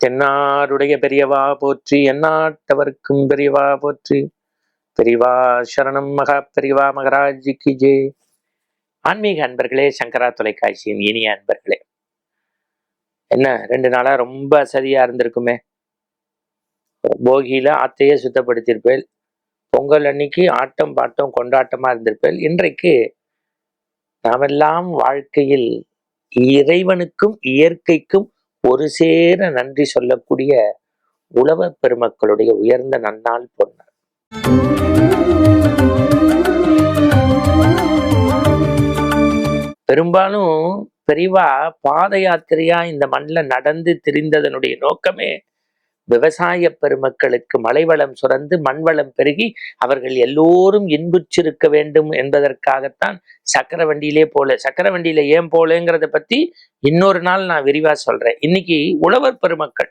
தென்னாருடைய பெரியவா போற்றி எந்நாட்டவர்க்கும் பெரியவா போற்றி. பெரியவா சரணம் மகா பெரியவா மகராஜிக்கு ஜே. ஆன்மீக அன்பர்களே சங்கரா தொலைக்காட்சியின் இனிய அன்பர்களே. என்ன ரெண்டு நாளா ரொம்ப அசதியா இருந்திருக்குமே. போகியில ஆத்தையே சுத்தப்படுத்தியிருப்பேன் பொங்கல் அன்னைக்கு ஆட்டம் பாட்டம் கொண்டாட்டமா இருந்திருப்பேன் இன்றைக்கு நாமெல்லாம் வாழ்க்கையில் இறைவனுக்கும் இயற்கைக்கும் ஒரு சேர நன்றி சொல்லக்கூடிய உழவர் பெருமக்களுடைய உயர்ந்த நன்னாள் பொன்னாள் பெரும்பாலும் பெரிவா பாத யாத்திரையா இந்த மண்ணில் நடந்து திரிந்ததனுடைய நோக்கமே விவசாய பெருமக்களுக்கு மலைவளம் சுரந்து மண்வளம் பெருகி அவர்கள் எல்லோரும் இன்புற்றிருக்க வேண்டும் என்பதற்காகத்தான் சக்கர வண்டியிலே போல. சக்கர வண்டியில ஏன் போலங்கிறத பத்தி இன்னொரு நாள் நான் விரிவா சொல்றேன். இன்னைக்கு உழவர் பெருமக்கள்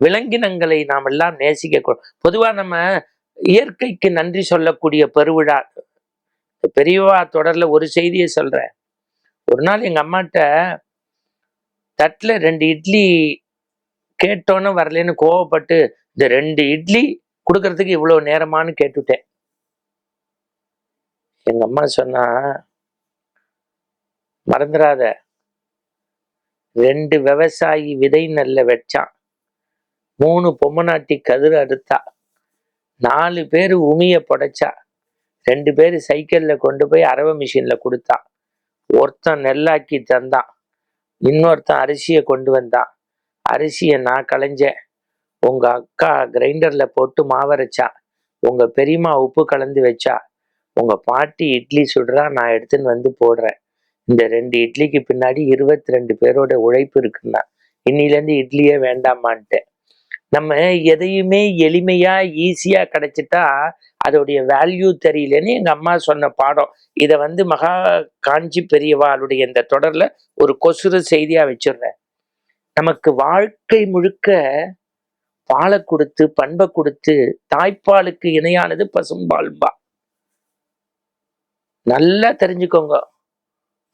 விலங்கினங்களை நாம் எல்லாம் நேசிக்க பொதுவா நம்ம இயற்கைக்கு நன்றி சொல்லக்கூடிய பெருவிழா பெரியவா தொடர்ல ஒரு செய்தியை சொல்றேன். ஒரு நாள் எங்க அம்மாட்ட தட்டில் ரெண்டு இட்லி கேட்டோன்னு வரலன்னு கோவப்பட்டு இந்த ரெண்டு இட்லி கொடுக்கறதுக்கு இவ்வளோ நேரமான்னு கேட்டுட்டேன். எங்க அம்மா சொன்னா மறந்துடாத ரெண்டு விவசாயி விதை நல்ல வச்சான். மூணு பொம்மநாட்டி கதிர் அறுத்தா. நாலு பேர் உமிய புடைச்சா. ரெண்டு பேர் சைக்கிளில் கொண்டு போய் அரவை மிஷினில் கொடுத்தான் ஒருத்தன் நெல்லாக்கி தந்தான். இன்னொருத்தன் அரிசியை கொண்டு வந்தான். அரிசியை நான் களைஞ்சேன். உங்க அக்கா கிரைண்டர்ல போட்டு மாவரைச்சா உங்க பெரியம்மா உப்பு கலந்து வச்சா உங்க பாட்டி இட்லி சுடுறா நான் எடுத்துன்னு வந்து போடுறேன். இந்த ரெண்டு இட்லிக்கு பின்னாடி இருபத்தி ரெண்டு பேரோட உழைப்பு இருக்குன்னா இன்னிலேருந்து இட்லியே வேண்டாமான்ட்டேன் நம்ம எதையுமே எளிமையா ஈஸியா கிடைச்சிட்டா அதோடைய வேல்யூ தெரியலன்னு எங்க அம்மா சொன்ன பாடம். இதை வந்து மகா காஞ்சி பெரியவாளுடைய இந்த தொடர்ல ஒரு கொசுறு செய்தியா வச்சிடுறேன். நமக்கு வாழ்க்கை முழுக்க பாலை கொடுத்து பண்பை கொடுத்து தாய்ப்பாலுக்கு இணையானது பசும்பால்பா நல்லா தெரிஞ்சுக்கோங்க.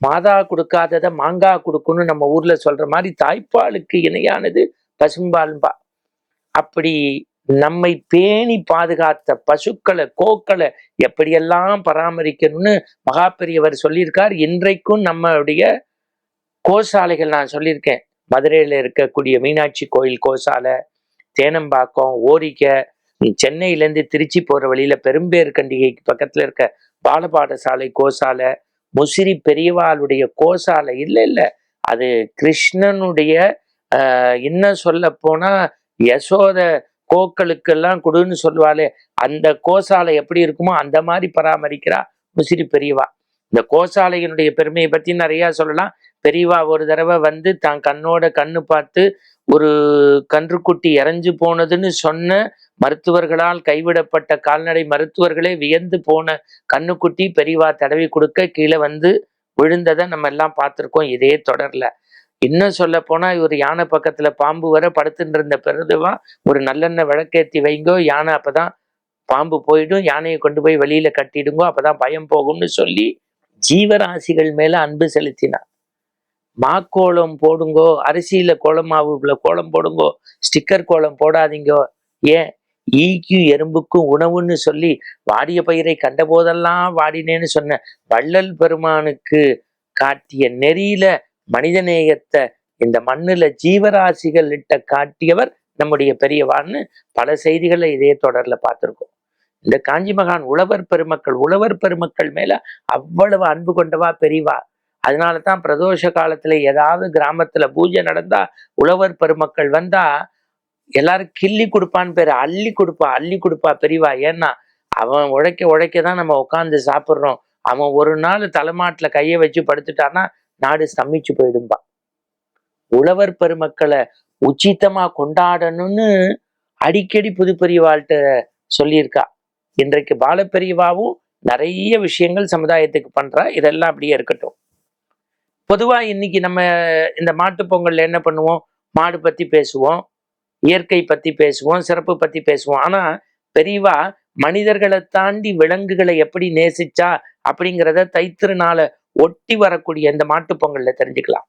மாதா கொடுக்காதத மாங்காய் கொடுக்கணும்னு நம்ம ஊர்ல சொல்ற மாதிரி தாய்ப்பாலுக்கு இணையானது பசும்பால்பா அப்படி நம்மை பேணி பாதுகாத்த பசுக்களை கோக்களை எப்படியெல்லாம் பராமரிக்கணும்னு மகா பெரியவர் சொல்லியிருக்கார். இன்றைக்கும் நம்மளுடைய கோசாலைகள் நான் சொல்லியிருக்கேன். மதுரையில் இருக்கக்கூடிய மீனாட்சி கோயில் கோசாலை தேனம்பாக்கம் ஓரிக்கை சென்னையிலேருந்து திருச்சி போகிற வழியில் பெரும்பேர் கண்டிகைக்கு பக்கத்தில் இருக்க பாலபாடசாலை கோசாலை முசிறி பெரியவாளுடைய கோசாலை இல்லை இல்லை. அது கிருஷ்ணனுடைய இன்னும் சொல்ல போனால் யசோத கோக்களுக்கெல்லாம் கொடுன்னு சொல்லுவாளே. அந்த கோசாலை எப்படி இருக்குமோ அந்த மாதிரி பராமரிக்கிறா முசிறி பெரியவா. இந்த கோசாலையினுடைய பெருமையை பற்றி நிறையா சொல்லலாம். பெரியவா ஒரு தடவை வந்து தான் கண்ணோட கண்ணு பார்த்து ஒரு கன்றுக்குட்டி இறஞ்சு போனதுன்னு சொன்ன மருத்துவர்களால் கைவிடப்பட்ட கால்நடை மருத்துவர்களே வியந்து போன கண்ணுக்குட்டி பெரியவா தடவி கொடுக்க கீழே வந்து விழுந்ததை நம்ம எல்லாம் பார்த்துருக்கோம். இதே தொடரில். இன்னும் சொல்ல போனா இவர் யானை பக்கத்துல பாம்பு வர படுத்துட்டு இருந்த பிறகுவா ஒரு நல்லெண்ணெய் விளக்கேத்தி வைங்கோ யானை அப்பதான் பாம்பு போயிடும் யானையை கொண்டு போய் வெளியில கட்டிடுங்கோ அப்பதான் பயம் போகும்னு சொல்லி ஜீவராசிகள் மேல அன்பு செலுத்தினார். மாக்கோளம் போடுங்கோ அரிசியில கோலமாவுல கோலம் போடுங்கோ ஸ்டிக்கர் கோலம் போடாதீங்கோ. ஏன்? ஈக்கு எறும்புக்கும் உணவுன்னு சொல்லி வாடிய பயிரை கண்ட போதெல்லாம் வாடினேன்னு சொன்ன வள்ளல் பெருமானுக்கு காட்டிய நெறியில மனிதநேயத்தை இந்த மண்ணுல ஜீவராசிகள் இட்ட காட்டியவர் நம்முடைய பெரியவான்னு பல செய்திகளை இதே தொடர்ல பார்த்துருக்கோம். இந்த காஞ்சி மகான் உழவர் பெருமக்கள் உழவர் பெருமக்கள் மேல அவ்வளவு அன்பு கொண்டவா பெரியவா? அதனால தான் பிரதோஷ காலத்துல ஏதாவது கிராமத்துல பூஜை நடந்தா உழவர் பெருமக்கள் வந்தா எல்லாரும் கிள்ளி கொடுப்பான்னு பேரு. அள்ளி கொடுப்பா அள்ளி கொடுப்பா பெரியவா. ஏன்னா அவன் உழைக்க உழைக்க தான் நம்ம உட்காந்து சாப்பிட்றோம். அவன் ஒரு நாள் தலைமாட்டுல கையை வச்சு படுத்துட்டான்னா நாடு ஸ்தம்பிச்சு போயிடும்பா. உழவர் பெருமக்களை உச்சிதமா கொண்டாடணும்னு அடிக்கடி புது பெரியவாள்கிட்ட சொல்லியிருக்கா. இன்றைக்கு பாலப்பெரியவாவும் நிறைய விஷயங்கள் சமுதாயத்துக்கு பண்றா. இதெல்லாம் அப்படியே இருக்கட்டும். பொதுவாக இன்னைக்கு நம்ம இந்த மாட்டுப்பொங்கல்ல என்ன பண்ணுவோம்? மாடு பற்றி பேசுவோம். இயற்கை பற்றி பேசுவோம். சிறப்பு பற்றி பேசுவோம். ஆனால் பெரியவா மனிதர்களை தாண்டி விலங்குகளை எப்படி நேசிச்சா அப்படிங்கிறத தைத்திருநாள ஒட்டி வரக்கூடிய இந்த மாட்டு பொங்கல்ல தெரிஞ்சுக்கலாம்.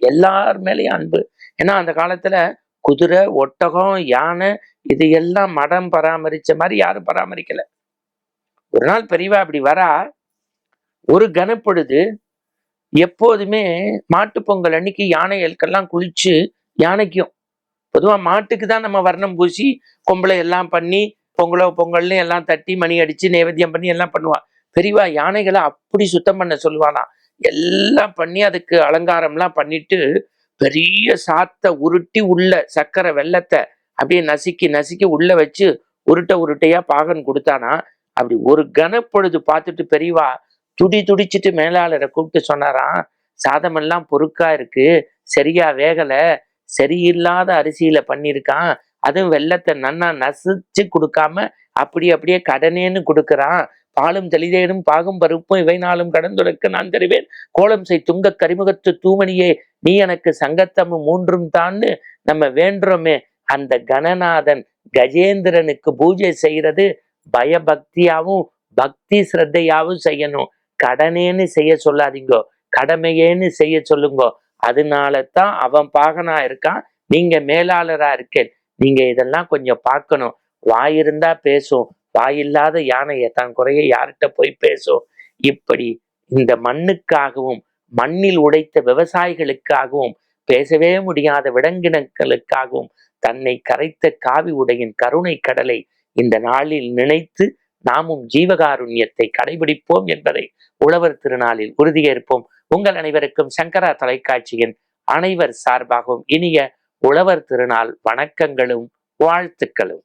எல்லார் மேலேயும் அன்பு. ஏன்னா அந்த காலத்துல குதிரை ஒட்டகம் யானை இது எல்லாம் மடம் பராமரிச்ச மாதிரி யாரும் பராமரிக்கல. ஒரு நாள் பெரியவா அப்படி வரா. ஒரு கனப்பொழுது எப்போதுமே மாட்டுப் பொங்கல் அன்னைக்கு யானைகளுக்கெல்லாம் குளிச்சு யானைக்கும். பொதுவா மாட்டுக்கு தான் நம்ம வர்ணம் பூசி கொம்பளை எல்லாம் பண்ணி பொங்கலோ பொங்கல்னு எல்லாம் தட்டி மணி அடிச்சு நைவேத்தியம் பண்ணி எல்லாம் பண்ணுவா. பெரியவா யானைகளை அப்படி சுத்தம் பண்ண சொல்லுவானா? எல்லாம் பண்ணி அதுக்கு அலங்காரம்லாம் பண்ணிட்டு பெரிய சாத்தை உருட்டி உள்ள சக்கரை வெள்ளத்தை அப்படியே நசுக்கி நசுக்கி உள்ள வச்சு உருட்டை உருட்டையா பாகன் கொடுத்தானா? அப்படி ஒரு கனப்பொழுது பார்த்துட்டு பெரியவா துடி துடிச்சிட்டு மேலாளரை கூப்பிட்டு சொன்னாராம் சாதமெல்லாம் பொறுக்கா இருக்கு சரியா வேகல சரியில்லாத அரிசியில பண்ணியிருக்கான் அதுவும் வெள்ளத்தை நன்னா நசிச்சு கொடுக்காம அப்படி அப்படியே கடனேன்னு கொடுக்குறான் பாலும் தெளிதேனும் பாகும் பருப்பும் இவை நாளும் கடந்துரைக்க நான் தருவேன் கோலம் செய் துங்க கரிமுகத்து தூமணியே நீ எனக்கு சங்கத்தமும் மூன்றும் தான்னு நம்ம வேண்டுறோமே அந்த கணநாதன் கஜேந்திரனுக்கு பூஜை செய்யறது பயபக்தியாவும் பக்தி சிரத்தையாவும் செய்யணும் கடனேன்னு செய்ய சொல்லாதீங்க. கடமையேன்னு செய்ய சொல்லுங்க. அதனால தான் அவன் பாகனா இருக்கான். நீங்க மேலாளரா இருக்கேன். நீங்க இதெல்லாம் கொஞ்சம் பார்க்கணும். வாயிருந்தா பேசும். வாயில்லாத யானையை தான் குறைய யார்கிட்ட போய் பேசும்? இப்படி இந்த மண்ணுக்காகவும் மண்ணில் உடைத்த விவசாயிகளுக்காகவும் பேசவே முடியாத விலங்கினங்களுக்காகவும் தன்னை கரைத்த காவி உடையின் கருணை கடலை இந்த நாளில் நினைத்து நாமும் ஜீவகாருண்யத்தை கடைபிடிப்போம் என்பதை உழவர் திருநாளில் உறுதியேற்போம். உங்கள் அனைவருக்கும் சங்கரா தொலைக்காட்சியின் அனைவர் சார்பாகவும் இனிய உழவர் திருநாள் வணக்கங்களும் வாழ்த்துக்களும்.